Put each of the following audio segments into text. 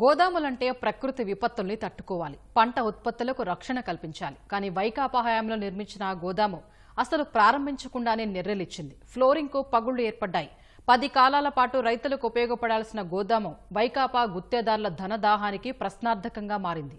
గోదాములంటే ప్రకృతి విపత్తుల్ని తట్టుకోవాలి. పంట ఉత్పత్తులకు రక్షణ కల్పించాలి. కానీ వైకాపా హయాంలో నిర్మించిన ఆ గోదాము అసలు ప్రారంభించకుండానే నిర్రలిచ్చింది. ఫ్లోరింగ్కు పగుళ్ళు ఏర్పడ్డాయి. పది కాలాల పాటు రైతులకు ఉపయోగపడాల్సిన గోదాము వైకాపా గుత్తేదారుల ధనదాహానికి ప్రశ్నార్థకంగా మారింది.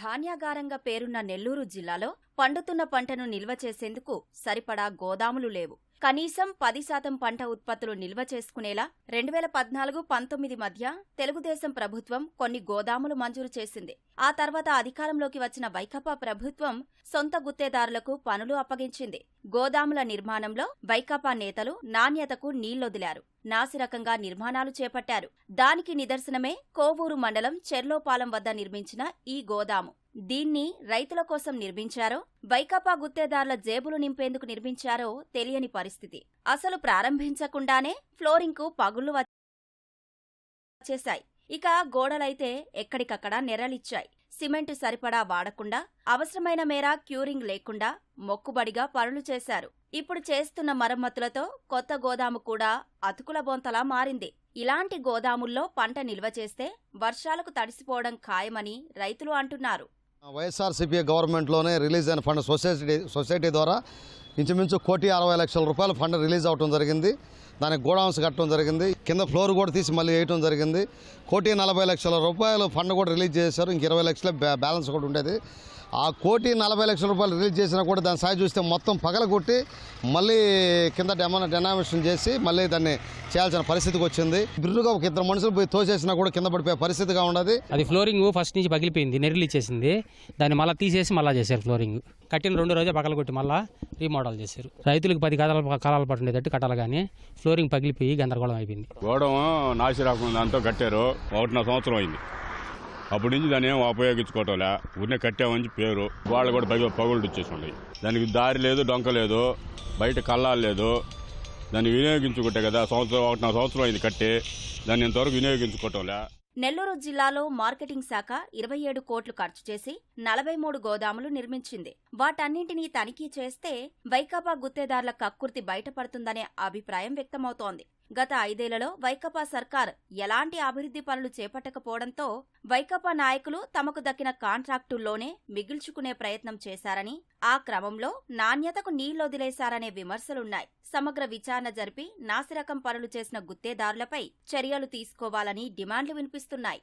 ధాన్యాగారంగా పేరున్న నెల్లూరు జిల్లాలో పండుతున్న పంటను నిల్వ చేసేందుకు సరిపడా గోదాములు లేవు. కనీసం పది శాతం పంట ఉత్పత్తులు నిల్వ చేసుకునేలా రెండు వేల పద్నాలుగు పంతొమ్మిది మధ్య తెలుగుదేశం ప్రభుత్వం కొన్ని గోదాములు మంజూరు చేసింది. ఆ తర్వాత అధికారంలోకి వచ్చిన వైకాపా ప్రభుత్వం సొంత గుత్తేదారులకు పనులు అప్పగించింది. గోదాముల నిర్మాణంలో వైకాపా నేతలు నాణ్యతకు నీళ్ళొదిలారు. నాసిరకంగా నిర్మాణాలు చేపట్టారు. దానికి నిదర్శనమే కోవూరు మండలం చెర్లోపాలెం వద్ద నిర్మించిన ఈ గోదాము. దీన్ని రైతుల కోసం నిర్మించారో వైకాపా గుత్తేదారుల జేబులు నింపేందుకు నిర్మించారో తెలియని పరిస్థితి. అసలు ప్రారంభించకుండానే ఫ్లోరింగ్కు పగుళ్ళు వచ్చేశాయి. ఇక గోడలైతే ఎక్కడికక్కడ నెరలిచ్చాయి. సిమెంటు సరిపడా వాడకుండా అవసరమైన మేర క్యూరింగ్ లేకుండా మొక్కుబడిగా పనులు చేశారు. ఇప్పుడు చేస్తున్న మరమ్మతులతో కొత్త గోదాము కూడా అతుకుల బొంతలా మారింది. ఇలాంటి గోదాముల్లో పంట నిల్వ చేస్తే వర్షాలకు తడిసిపోవడం ఖాయమని రైతులు అంటున్నారు. వైఎస్ఆర్సీపీ గవర్నమెంట్లోనే రిలీజ్ అయిన ఫండ్ సొసైటీ సొసైటీ ద్వారా ఇంచుమించు కోటి అరవై లక్షల రూపాయల ఫండ్ రిలీజ్ అవ్వడం జరిగింది. దానికి గోడౌన్స్ కట్టడం జరిగింది. కింద ఫ్లోర్ కూడా తీసి మళ్ళీ వేయటం జరిగింది. కోటి నలభై లక్షల రూపాయలు ఫండ్ కూడా రిలీజ్ చేశారు. ఇంక ఇరవై లక్షల బ్యాలెన్స్ కూడా ఉండేది. ఆ కోటి నలభై లక్షల రూపాయలు రిలీజ్ చేసినా కూడా దాని సాయి చూస్తే మొత్తం పగలగొట్టి మళ్ళీ కింద డెమో డెనామినేషన్ చేసి మళ్ళీ దాన్ని చేయాల్సిన పరిస్థితికి వచ్చింది. బిర్రుగా ఒక ఇద్దరు మనుషులు పోయి తోసేసినా కూడా కింద పడిపోయే పరిస్థితిగా ఉండదు అది ఫ్లోరింగ్ ఫస్ట్ నుంచి పగిలిపోయింది. నెర్రిలు దాన్ని మళ్ళీ తీసేసి మళ్ళీ చేశారు ఫ్లోరింగ్. కట్టిన రెండు రోజే పగల కొట్టి మళ్ళీ రీమోడల్ చేశారు. రైతులకు పది కథల కాలాలు పట్టుండేటట్టు కట్టాలి కానీ ఫ్లోరింగ్ పగిలిపోయి గందరగోళం అయిపోయింది. గోడం నాసి రాకుండా దాంతో కట్టారు. ఒకటిన్నర సంవత్సరం అయింది. అప్పటి నుంచి దాన్ని ఏం ఉపయోగించుకోవటంలే. ఊరినే కట్టామని పేరు. వాళ్ళు కూడా పగి పగుళ్ళు వచ్చేసి దానికి దారి లేదు డొంక లేదు బయట కళ్ళాలు లేదు. దాన్ని వినియోగించుకుంటే కదా సంవత్సరం ఒకటిన్నర సంవత్సరం అయింది కట్టి. దాన్ని ఇంతవరకు వినియోగించుకోవటంలే. నెల్లూరు జిల్లాలో మార్కెటింగ్ శాఖ ఇరవై ఏడు కోట్లు ఖర్చు చేసి నలభై మూడు గోదాములు నిర్మించింది. వాటన్నింటినీ తనిఖీ చేస్తే వైకాపా గుత్తేదారుల కక్కుర్తి బయటపడుతుందనే అభిప్రాయం వ్యక్తమవుతోంది. గత ఐదేళ్ళలో వైకపా సర్కార్ ఎలాంటి అభివృద్ధి పనులు చేపట్టకపోవడంతో వైకపా నాయకులు తమకు దక్కిన కాంట్రాక్టుల్లోనే మిగిల్చుకునే ప్రయత్నం చేశారని ఆ క్రమంలో నాణ్యతకు నీళ్ళొదిలేశారనే విమర్శలున్నాయి. సమగ్ర విచారణ జరిపి నాసిరకం పనులు చేసిన గుత్తేదారులపై చర్యలు తీసుకోవాలని డిమాండ్లు వినిపిస్తున్నాయి.